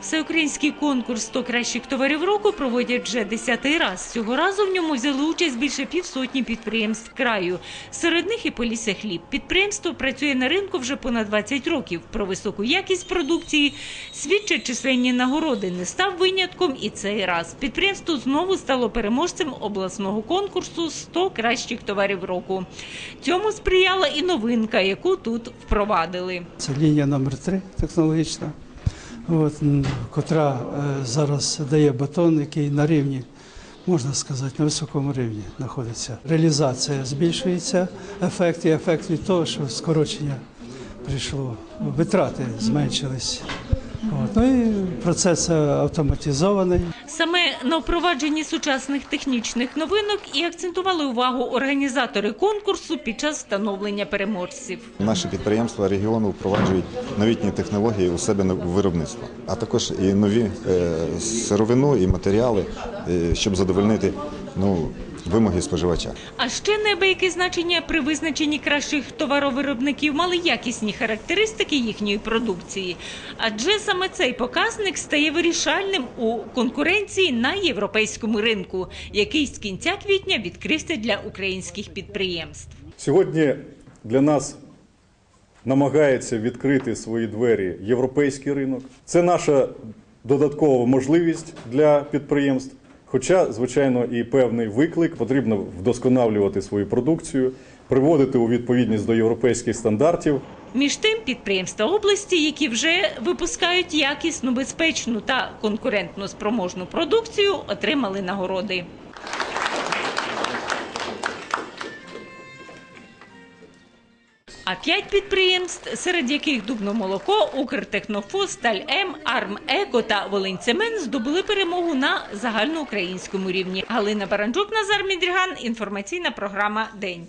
Всеукраїнський конкурс «100 кращих товарів року проводять вже десятий раз. Цього разу в ньому взяли участь більше півсотні підприємств краю. Серед них і Полісся хліб. Підприємство працює на ринку вже понад 20 років. Про високу якість продукції свідчать численні нагороди. Не став винятком і цей раз. Підприємство знову стало переможцем обласного конкурсу «100 кращих товарів року. Цьому сприяла і новинка, яку тут впровадили. Це лінія номер 3 технологічна, от, котра е, зараз дає бетон, який на рівні, можна сказати, на високому рівні знаходиться. Реалізація збільшується, ефект і ефект від того, що скорочення прийшло, витрати зменшились. Ну і процес автоматизований. Саме на впровадженні сучасних технічних новинок і акцентували увагу організатори конкурсу під час встановлення переможців. Наші підприємства регіону впроваджують новітні технології у себе на виробництво, а також і нові е, сировину і матеріали, е, щоб задовольнити ну, вимоги споживача. А ще неабияке значення при визначенні кращих товаровиробників мали якісні характеристики їхньої продукції. Адже саме цей показник стає вирішальним у конкуренції на європейському ринку, який з кінця квітня відкрився для українських підприємств. Сьогодні для нас намагається відкрити свої двері європейський ринок. Це наша додаткова можливість для підприємств. Хоча, звичайно, і певний виклик потрібно вдосконалювати свою продукцію, приводити у відповідність до європейських стандартів. Між тим, підприємства області, які вже випускають якісну, безпечну та конкурентно спроможну продукцію, отримали нагороди. А п'ять підприємств, серед яких Дубномолоко, Укртехнофос, Сталь-М, Арм-Еко та Волиньцемент здобули перемогу на загальноукраїнському рівні. Галина Баранчук, Назар Мідріган. Інформаційна програма День.